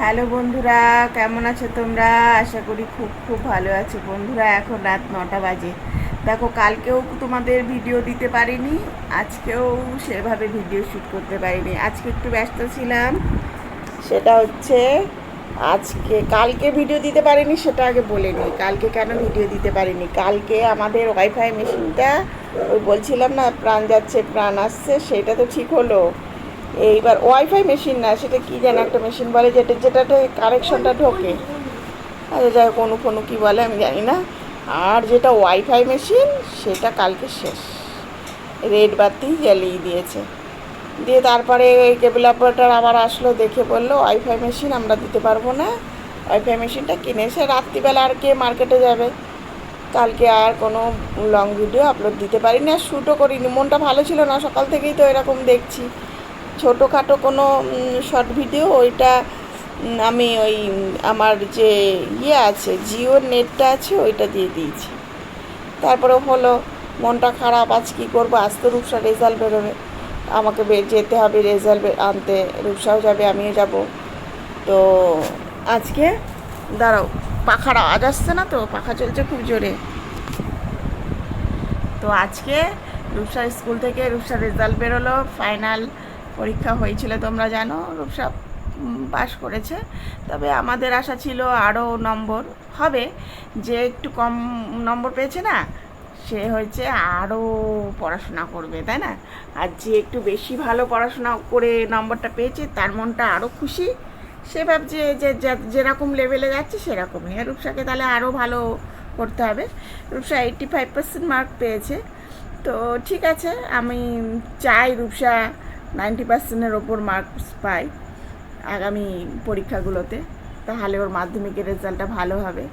Hello বন্ধুরা, কেমন আছো তোমরা? আশা করি খুব খুব ভালো আছো। বন্ধুরা, এখন রাত নটা বাজে। দেখো, কালকেও তোমাদের ভিডিও দিতে পারিনি, আজকেও সেভাবে ভিডিও শ্যুট করতে পারিনি। আজকে একটু ব্যস্ত ছিলাম, সেটা হচ্ছে আজকে, কালকে ভিডিও দিতে পারিনি, সেটা আগে বলে নিই। কালকে কেন ভিডিও দিতে পারিনি? কালকে আমাদের ওয়াইফাই মেশিনটা ওই বলছিলাম না, প্রাণ যাচ্ছে, প্রাণ আসছে, সেটা তো ঠিক হলো। এইবার ওয়াইফাই মেশিন না, সেটা কি যেন একটা মেশিন বলে যেটা যেটাতে কানেকশনটা ঢোকে। আচ্ছা যাই হোক কোনো ফোনু কী বলে আমি জানি না। আর যেটা ওয়াইফাই মেশিন সেটা কালকে শেষ। রেড বাতি জ্বালিয়ে দিয়েছে। দিয়ে তারপরে ওই কেবল অপারেটার আবার আসলো, দেখে বলল ওয়াইফাই মেশিন আমরা দিতে পারব না। ওয়াইফাই মেশিনটা কিনে এসে রাত্রিবেলা আর কে মার্কেটে যাবে? কালকে আর কোনো লং ভিডিও আপলোড দিতে পারিনি, আর শ্যুটও করিনি। মনটা ভালো ছিল না, সকাল থেকেই তো এরকম দেখছি। ছোটোখাটো কোনো শর্ট ভিডিও ওইটা আমি ওই, আমার যে ইয়ে আছে, জিওর নেটটা আছে, ওইটা দিয়ে দিয়েছি। তারপরে হলো, মনটা খারাপ, আজ কী করব? আজ তো রূপসা রেজাল্ট বেরোবে। আমাকে যেতে হবে রেজাল্ট আনতে, রূপসাও যাবে, আমিও যাব। তো আজকে, দাঁড়াও, পাখার আওয়াজ আসছে না তো? পাখা চলছে খুব জোরে। তো আজকে রূপসা স্কুল থেকে রূপসার রেজাল্ট বেরোলো ফাইনাল পরীক্ষা হয়েছিল, তোমরা জানো রূপসা পাস করেছে। তবে আমাদের আশা ছিল আরও নম্বর হবে। যে একটু কম নম্বর পেয়েছে না, সে হয়েছে আরও পড়াশোনা করবে, তাই না? আর যে একটু বেশি ভালো পড়াশোনা করে নম্বরটা পেয়েছে, তার মনটা আরও খুশি। সে ভাবছে যে, যে- যেরকম লেভেলে যাচ্ছে, সেরকমই। আর রূপসাকে তাহলে আরও ভালো করতে হবে। Rupsa eighty five percent mark পেয়েছে। তো ঠিক আছে, আমি চাই রূপসা নাইনটি পার্সেন্টের ওপর মার্কস পাই আগামী পরীক্ষাগুলোতে, তাহলে ওর মাধ্যমিকের রেজাল্টটা ভালো হবে।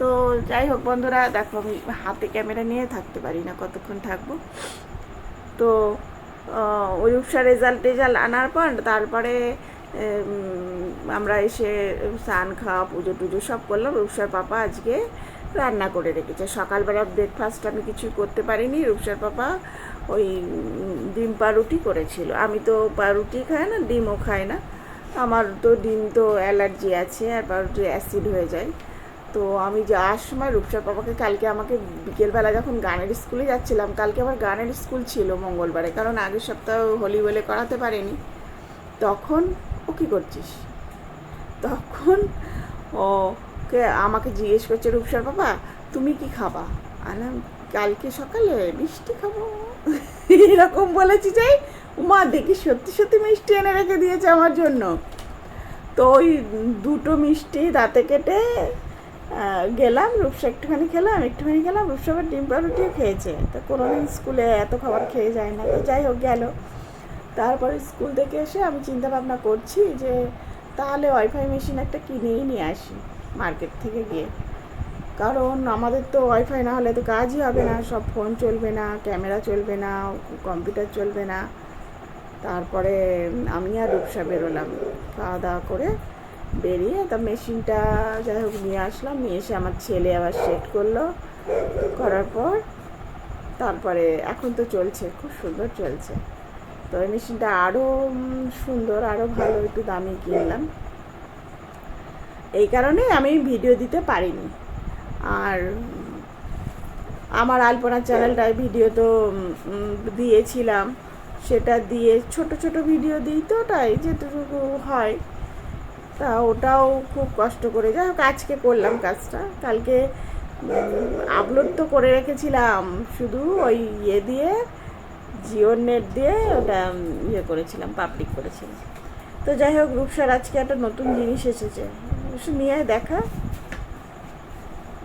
তো যাই হোক বন্ধুরা, দেখো আমি হাতে ক্যামেরা নিয়ে থাকতে পারি না, কতক্ষণ থাকব? তো ওই রূপসা রেজাল্ট টেজাল্ট আনার পর তারপরে আমরা এসে স্নান খাওয়া, পুজো টুজো সব করলাম। রূপসার পাপা আজকে রান্না করে রেখেছে। সকালবেলা ব্রেকফাস্ট আমি কিছু করতে পারিনি। রূপসার পাপা ওই ডিম পাউরুটি করেছিল। আমি তো পাউরুটি খাই না, ডিমও খাই না। আমার তো ডিম তো অ্যালার্জি আছে আর পাউরুটি অ্যাসিড হয়ে যায়। তো আমি যাওয়ার সময় রূপসার পাপাকে কালকে আমাকে বিকেলবেলা যখন গানের স্কুলে যাচ্ছিলাম, কালকে আমার গানের স্কুল ছিল মঙ্গলবারে, কারণ আগের সপ্তাহ হোলি বলে করাতে পারেনি। তখন ও কী করছিস? তখন ওকে আমাকে জিজ্ঞেস করছে, রূপসার বাবা, তুমি কি খাবা? আলাম কালকে সকালে মিষ্টি খাব। এরকম বলেছি যাই মা দেখি সত্যি সত্যি মিষ্টি এনে রেখে দিয়েছে আমার জন্য। তো ওই দুটো মিষ্টি দাঁতে কেটে গেলাম, রূপসা একটুখানি খেলাম একটুখানি খেলাম, রূপসা ডিম পাউরুটিও খেয়েছে। তো কোনোদিন স্কুলে এত খাবার খেয়ে যায় না। তো যাই হোক, গেল। তারপরে স্কুল থেকে এসে আমি চিন্তা ভাবনা করছি যে, তাহলে ওয়াইফাই মেশিন একটা কিনেই নিয়ে আসি। মার্কেট থেকে গিয়ে। কারণ আমাদের তো ওয়াইফাই না হলে তো কাজই হবে না। সব ফোন চলবে না ক্যামেরা চলবে না কম্পিউটার চলবে না। তারপরে আমি আর রূপসা বেরোলাম। খাওয়া দাওয়া করে বেরিয়ে তা মেশিনটা যাই হোক নিয়ে আসলাম। নিয়ে এসে আমার ছেলে আবার সেট করল। করার পর তারপরে এখন তো চলছে, খুব সুন্দর চলছে। তো এই মেশিনটা আরও সুন্দর আরও ভালো, একটু দামি কিনলাম। এই কারণে আমি ভিডিও দিতে পারিনি। আর আমার আলপনা চ্যানেলটায় ভিডিও তো দিয়েছিলাম। সেটা দিয়ে ছোট ছোট ভিডিও দিই তো ওটাই যেটুকু হয়। তা ওটাও খুব কষ্ট করে। যাই হোক, আজকে করলাম কাজটা। কালকে আপলোড তো করে রেখেছিলাম। শুধু ওই ইয়ে দিয়ে জিওর নেট দিয়ে ওটা ইয়ে করেছিলাম পাবলিক করেছিলাম। তো যাই হোক, রূপসার আজকে একটা নতুন জিনিস এসেছে। রূপসা নিয়ে আয় দেখা?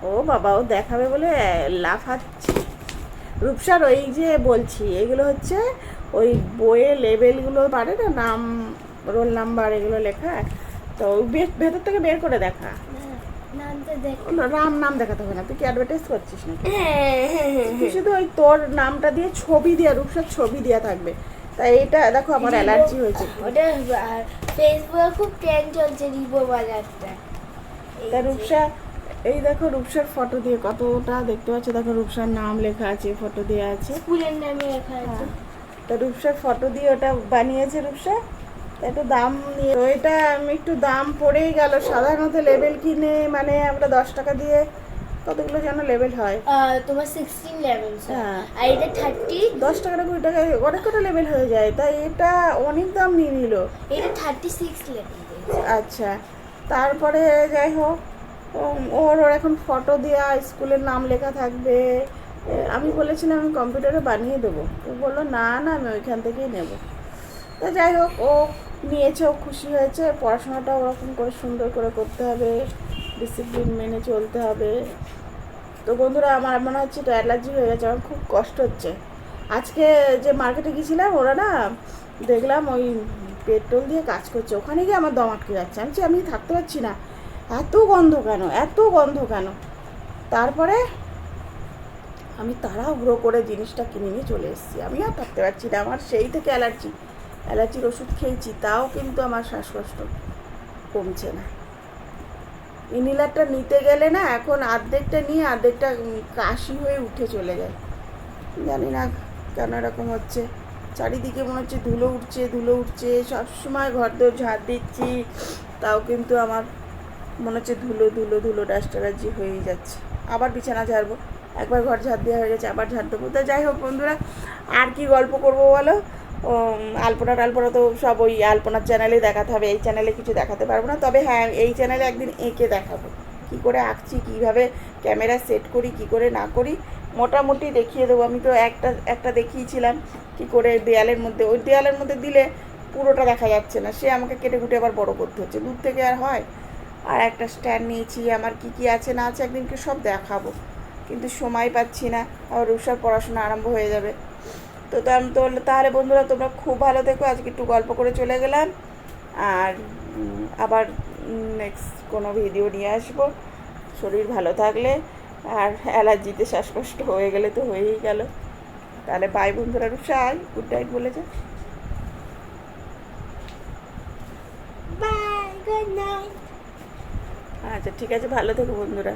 ও বাবা ও দেখাবে বলে লাফাচ্ছে। রূপসার ওই যে বলছি এগুলো হচ্ছে ওই বইয়ে লেবেলগুলো পারে না নাম রোল নাম্বার এগুলো লেখা? তো ভেতর থেকে বের করে দেখা। রাম নাম দেখাতে হবে না। তুই কি অ্যাডভার্টাইজ করছিস না হ্যাঁ, তুই শুধু ওই তোর নামটা দিয়ে ছবি দেওয়া রূপসার ছবি দেওয়া থাকবে। তাই এটা দেখো আমার অ্যালার্জি হয়েছে। ওটা ফেসবুকে খুব ট্রেন্ড চলছে রিবো বাজারটা। তা রূপসা এই দেখো রূপসার ফটো দিয়ে কতটা দেখতে পাচ্ছ? দেখো রূপসার নাম লেখা আছে ফটো দেওয়া আছে। স্কুলের নামে লেখা আছে। তা রূপসার ফটো দিয়ে ওটা বানিয়েছে রূপসা? একটু দাম নিয়ে তো এটা আমি একটু দাম পড়েই গেল। সাধারণত লেবেল কিনে মানে আমরা দশ টাকা দিয়ে কতগুলো যেন লেবেল হয়। তোমার সিক্সটিন লেভেল হ্যাঁ। আর এটা থার্টি দশ টাকা না কুড়ি টাকায় অনেক কটা লেবেল হয়ে যায় তাই এটা অনেক দাম নিয়ে নিল। এটা থার্টি সিক্স লেভেল আচ্ছা তারপরে যাই হোক ওর ওর এখন ফটো দেওয়া স্কুলের নাম লেখা থাকবে। আমি বলেছিলাম আমি কম্পিউটারে বানিয়ে দেবো। ও বলল না না আমি ওইখান থেকেই নেব। তো যাই হোক ও নিয়েছে ও খুশি হয়েছে। পড়াশোনাটা ওরকম করে সুন্দর করে করতে হবে। ডিসিপ্লিন মেনে চলতে হবে। তো বন্ধুরা, আমার মনে হচ্ছে এটা অ্যালার্জি হয়ে গেছে, আমার খুব কষ্ট হচ্ছে। আজকে যে মার্কেটে গেছিলাম ওরা না দেখলাম ওই পেট্রোল দিয়ে কাজ করছে, ওখানে গিয়ে আমার দম আটকে যাচ্ছে। আমি আমি থাকতে পারছি না। এত গন্ধ কেন? এত গন্ধ কেন? তারপরে আমি তাড়াহুড়ো করে জিনিসটা কিনে নিয়ে চলে এসেছি। আমি আর থাকতে পারছি না, আমার সেই থেকে অ্যালার্জি অ্যালার্জির ওষুধ খেয়েছি, তাও কিন্তু আমার শ্বাসকষ্ট কমছে না। ইনহেলারটা নিতে গেলে না এখন অর্ধেকটা নিয়ে অর্ধেকটা উম, কাশি হয়ে উঠে চলে যায়। জানি না কেন এরকম হচ্ছে। চারিদিকে মনে হচ্ছে ধুলো উঠছে ধুলো উঠছে। সবসময় ঘর দোর ঝাড় দিচ্ছি। তাও কিন্তু আমার মনে হচ্ছে ধুলো ধুলো ধুলো ডাস্ট অ্যালার্জি হয়েই যাচ্ছে। আবার বিছানা ঝাড়বো। একবার ঘর ঝাড় দেওয়া হয়ে গেছে আবার ঝাড় দেবো। তা যাই হোক বন্ধুরা আর কি গল্প করব বলো? আলপনা টালপনা তো সব ওই আলপনার চ্যানেলে দেখাতে হবে, এই চ্যানেলে কিছু দেখাতে পারব না। তবে হ্যাঁ এই চ্যানেলে একদিন এঁকে দেখাবো, কী করে আঁকছি, কীভাবে ক্যামেরা সেট করি, কী করে না করি, মোটামুটি দেখিয়ে দেবো। আমি তো একটা একটা দেখিয়েছিলাম কী করে দেয়ালের মধ্যে, ওই দেয়ালের মধ্যে দিলে পুরোটা দেখা যাচ্ছে না। সে আমাকে কেটে কুটে আবার বড় করতে হচ্ছে। দূর থেকে আর হয়? আর একটা স্ট্যান্ড নিয়েছি, আমার কি কি আছে, না আছে একদিনকে সব দেখাবো। কিন্তু সময় পাচ্ছি না, আবার রুষার পড়াশোনা আরম্ভ হয়ে যাবে। তো তাহলে বন্ধুরা তোমরা খুব ভালো থেকো। আজকে একটু গল্প করে চলে গেলাম। আর আবার নেক্সট কোনো ভিডিও নিয়ে আসব। শরীর ভালো থাকলে। আর অ্যালার্জিতে শ্বাসকষ্ট হয়ে গেলে তো হয়েই গেল। তাহলে বাই বন্ধুরা রুষাই গুড নাইট গুড নাইট আচ্ছা ঠিক আছে। ভালো থেকো বন্ধুরা।